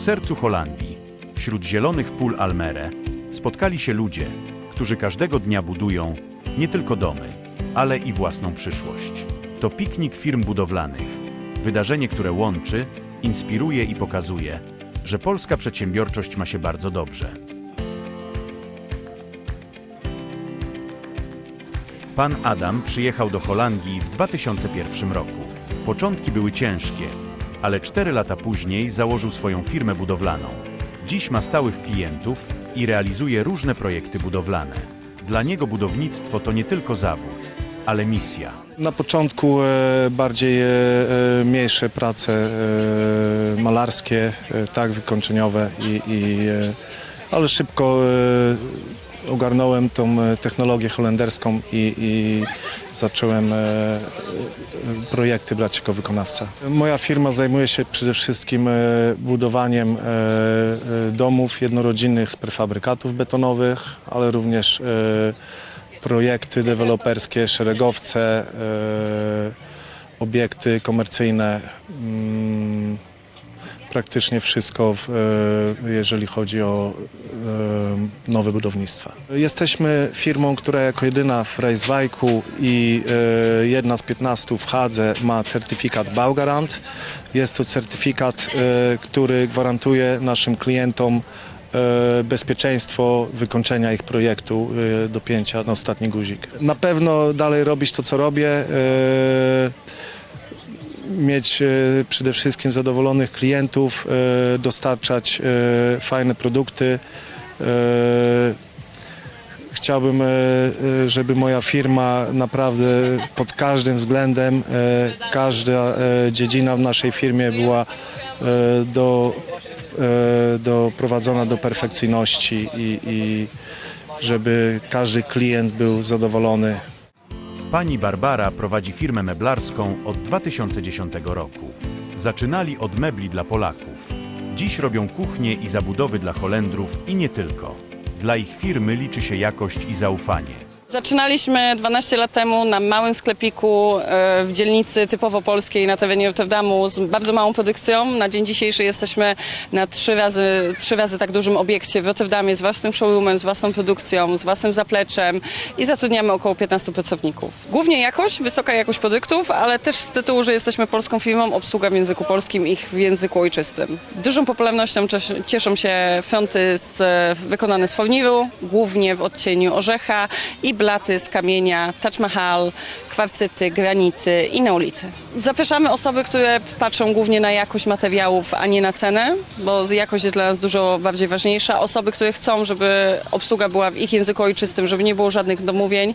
W sercu Holandii, wśród zielonych pól Almere, spotkali się ludzie, którzy każdego dnia budują nie tylko domy, ale i własną przyszłość. To piknik firm budowlanych. Wydarzenie, które łączy, inspiruje i pokazuje, że polska przedsiębiorczość ma się bardzo dobrze. Pan Adam przyjechał do Holandii w 2001 roku. Początki były ciężkie, ale cztery lata później założył swoją firmę budowlaną. Dziś ma stałych klientów i realizuje różne projekty budowlane. Dla niego budownictwo to nie tylko zawód, ale misja. Na początku e, bardziej e, e, mniejsze prace malarskie, tak, wykończeniowe, i, i, ale szybko ogarnąłem tą e, technologię holenderską i, i zacząłem e, projekty brać jako wykonawca. Moja firma zajmuje się przede wszystkim e, budowaniem domów jednorodzinnych z prefabrykatów betonowych, ale również projekty deweloperskie, szeregowce, obiekty komercyjne, mm, praktycznie wszystko, w, e, jeżeli chodzi o e, nowe budownictwa. Jesteśmy firmą, która jako jedyna w Rijswijku i e, jedna z 15 w Hadze ma certyfikat Baugarant. Jest to certyfikat, który gwarantuje naszym klientom bezpieczeństwo wykończenia ich projektu, dopięcia na ostatni guzik. Na pewno dalej robić to, co robię, mieć e, przede wszystkim zadowolonych klientów, e, dostarczać e, fajne produkty. Chciałbym, żeby moja firma naprawdę pod każdym względem, każda dziedzina w naszej firmie była do, doprowadzona do perfekcyjności i, i żeby każdy klient był zadowolony. Pani Barbara prowadzi firmę meblarską od 2010 roku. Zaczynali od mebli dla Polaków. Dziś robią kuchnie i zabudowy dla Holendrów i nie tylko. Dla ich firmy liczy się jakość i zaufanie. Zaczynaliśmy 12 lat temu na małym sklepiku e, w dzielnicy typowo polskiej na terenie Rotterdamu z bardzo małą produkcją. Na dzień dzisiejszy jesteśmy na trzy razy, trzy razy tak dużym obiekcie w Rotterdamie z własnym showroomem, z własną produkcją, z własnym zapleczem i zatrudniamy około 15 pracowników. Głównie jakość, wysoka jakość produktów, ale też z tytułu, że jesteśmy polską firmą, obsługa w języku polskim i w języku ojczystym. Dużą popularnością cies- cieszą się fronty z, wykonane z forniru, głównie w odcieniu orzecha i blaty z kamienia Taj Mahal, kwarcyty, granity i neolity. Zapraszamy osoby, które patrzą głównie na jakość materiałów, a nie na cenę, bo jakość jest dla nas dużo bardziej ważniejsza. Osoby, które chcą, żeby obsługa była w ich języku ojczystym, żeby nie było żadnych domówień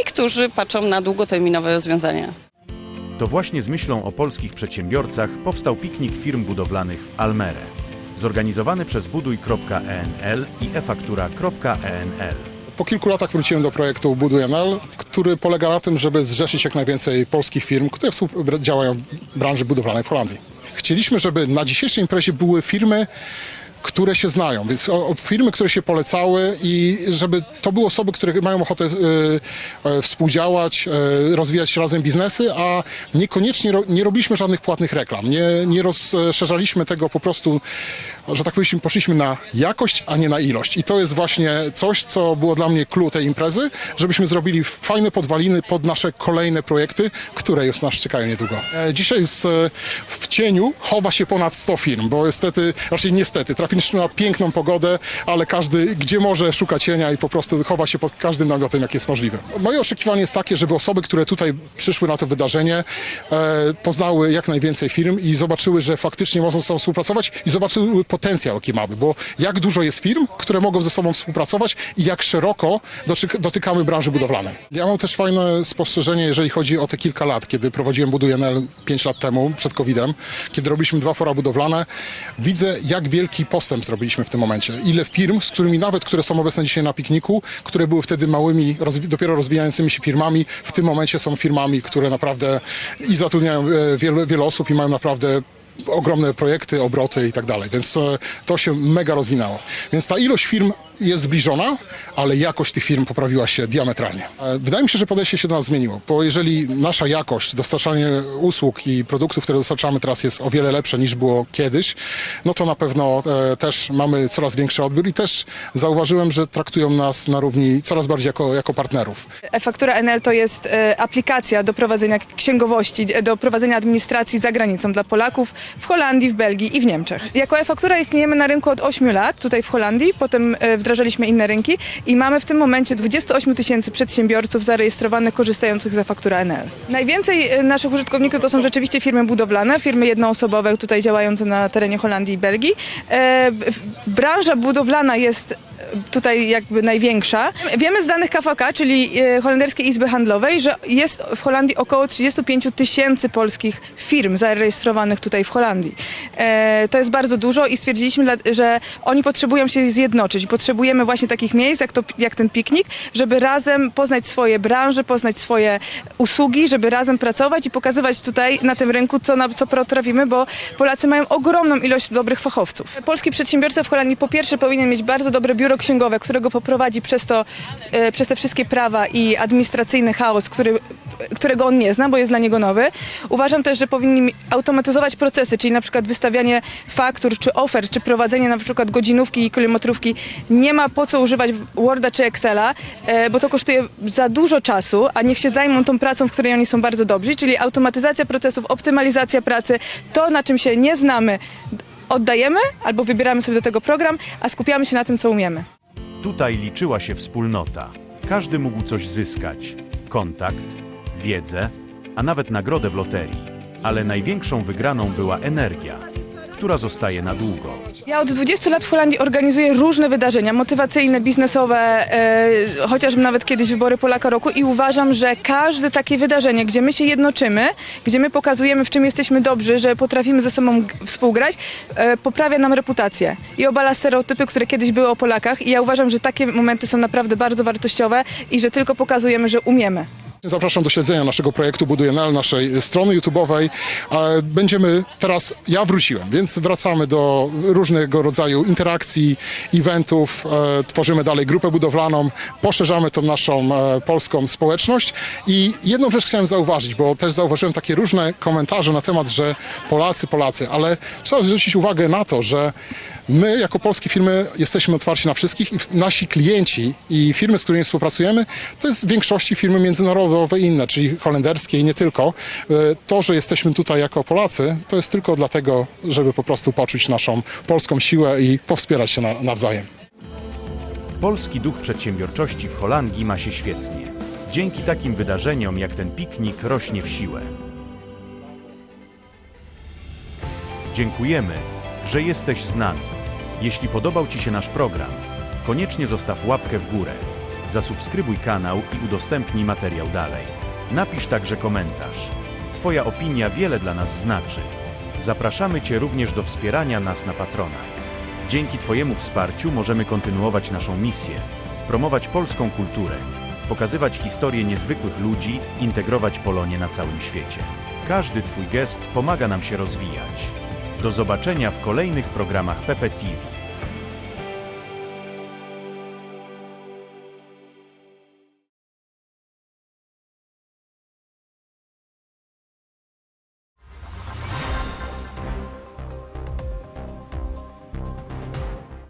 i którzy patrzą na długoterminowe rozwiązania. To właśnie z myślą o polskich przedsiębiorcach powstał piknik firm budowlanych w Almere. Zorganizowany przez buduj.enl i efaktura.enl. Po kilku latach wróciłem do projektu Buduj.nl, który polega na tym, żeby zrzeszyć jak najwięcej polskich firm, które działają w branży budowlanej w Holandii. Chcieliśmy, żeby na dzisiejszej imprezie były firmy, które się znają, więc o, o firmy, które się polecały i żeby to były osoby, które mają ochotę e, współdziałać, e, rozwijać razem biznesy, a niekoniecznie ro, nie robiliśmy żadnych płatnych reklam, nie, nie rozszerzaliśmy tego po prostu, że tak powiem, poszliśmy na jakość, a nie na ilość. I to jest właśnie coś, co było dla mnie clue tej imprezy, żebyśmy zrobili fajne podwaliny pod nasze kolejne projekty, które już nas czekają niedługo. Dzisiaj z, w cieniu chowa się ponad 100 firm, bo niestety, raczej niestety, trafiliśmy na piękną pogodę, ale każdy, gdzie może, szuka cienia i po prostu chowa się pod każdym namiotem, jak jest możliwe. Moje oczekiwanie jest takie, żeby osoby, które tutaj przyszły na to wydarzenie, e, poznały jak najwięcej firm i zobaczyły, że faktycznie można ze sobą współpracować i zobaczyły potencjał, jaki mamy, bo jak dużo jest firm, które mogą ze sobą współpracować i jak szeroko dotyk- dotykamy branży budowlanej. Ja mam też fajne spostrzeżenie, jeżeli chodzi o te kilka lat, kiedy prowadziłem Buduj.nl 5 lat temu, przed COVID-em, kiedy robiliśmy dwa fora budowlane. Widzę, jak wielki postęp zrobiliśmy w tym momencie. Ile firm, z którymi nawet, które są obecne dzisiaj na pikniku, które były wtedy małymi, rozwi- dopiero rozwijającymi się firmami, w tym momencie są firmami, które naprawdę i zatrudniają e, wiele, wiele osób i mają naprawdę ogromne projekty, obroty i tak dalej, więc e, to się mega rozwinęło. Więc ta ilość firm jest zbliżona, ale jakość tych firm poprawiła się diametralnie. E, Wydaje mi się, że podejście się do nas zmieniło, bo jeżeli nasza jakość, dostarczanie usług i produktów, które dostarczamy teraz jest o wiele lepsze niż było kiedyś, no to na pewno e, też mamy coraz większy odbiór i też zauważyłem, że traktują nas na równi coraz bardziej jako, jako partnerów. E-faktura NL to jest e, aplikacja do prowadzenia księgowości, do prowadzenia administracji za granicą dla Polaków w Holandii, w Belgii i w Niemczech. Jako e-faktura istniejemy na rynku od 8 lat, tutaj w Holandii, potem e, wdrażaliśmy inne rynki i mamy w tym momencie 28 tysięcy przedsiębiorców zarejestrowanych, korzystających z e-faktura NL. Najwięcej e, naszych użytkowników to są rzeczywiście firmy budowlane, firmy jednoosobowe tutaj działające na terenie Holandii i Belgii. E, branża budowlana jest tutaj jakby największa. Wiemy z danych KVK, czyli e, Holenderskiej Izby Handlowej, że jest w Holandii około 35 tysięcy polskich firm zarejestrowanych tutaj w Holandii. E, To jest bardzo dużo i stwierdziliśmy, że oni potrzebują się zjednoczyć. Potrzebujemy właśnie takich miejsc, jak, to, jak ten piknik, żeby razem poznać swoje branże, poznać swoje usługi, żeby razem pracować i pokazywać tutaj na tym rynku, co, na, co potrafimy, bo Polacy mają ogromną ilość dobrych fachowców. Polski przedsiębiorca w Holandii po pierwsze powinien mieć bardzo dobre biuro księgowe, którego poprowadzi przez, to, e, przez te wszystkie prawa i administracyjny chaos, który, którego on nie zna, bo jest dla niego nowy. Uważam też, że powinni automatyzować procesy, czyli na przykład wystawianie faktur czy ofert, czy prowadzenie na przykład godzinówki i kilometrówki. Nie ma po co używać Worda czy Excela, e, bo to kosztuje za dużo czasu, a niech się zajmą tą pracą, w której oni są bardzo dobrzy, czyli automatyzacja procesów, optymalizacja pracy, to na czym się nie znamy, oddajemy albo wybieramy sobie do tego program, a skupiamy się na tym, co umiemy. Tutaj liczyła się wspólnota. Każdy mógł coś zyskać: kontakt, wiedzę, a nawet nagrodę w loterii. Ale największą wygraną była energia, która zostaje na długo. Ja od 20 lat w Holandii organizuję różne wydarzenia motywacyjne, biznesowe, e, chociażby nawet kiedyś wybory Polaka Roku i uważam, że każde takie wydarzenie, gdzie my się jednoczymy, gdzie my pokazujemy w czym jesteśmy dobrzy, że potrafimy ze sobą współgrać, e, poprawia nam reputację i obala stereotypy, które kiedyś były o Polakach i ja uważam, że takie momenty są naprawdę bardzo wartościowe i że tylko pokazujemy, że umiemy. Zapraszam do śledzenia naszego projektu Buduję NL, naszej strony YouTube'owej. Będziemy teraz, ja wróciłem, więc wracamy do różnego rodzaju interakcji, eventów, e, tworzymy dalej grupę budowlaną, poszerzamy tą naszą e, polską społeczność i jedną rzecz chciałem zauważyć, bo też zauważyłem takie różne komentarze na temat, że Polacy, Polacy, ale trzeba zwrócić uwagę na to, że My, jako polskie firmy, jesteśmy otwarci na wszystkich i nasi klienci i firmy, z którymi współpracujemy, to jest w większości firmy międzynarodowe i inne, czyli holenderskie i nie tylko. E, To, że jesteśmy tutaj jako Polacy, to jest tylko dlatego, żeby po prostu poczuć naszą polską siłę i powspierać się na, nawzajem. Polski duch przedsiębiorczości w Holandii ma się świetnie. Dzięki takim wydarzeniom jak ten piknik rośnie w siłę. Dziękujemy, że jesteś z nami. Jeśli podobał Ci się nasz program, koniecznie zostaw łapkę w górę, zasubskrybuj kanał i udostępnij materiał dalej. Napisz także komentarz. Twoja opinia wiele dla nas znaczy. Zapraszamy Cię również do wspierania nas na Patronite. Dzięki Twojemu wsparciu możemy kontynuować naszą misję, promować polską kulturę, pokazywać historię niezwykłych ludzi, integrować Polonię na całym świecie. Każdy Twój gest pomaga nam się rozwijać. Do zobaczenia w kolejnych programach PPTV.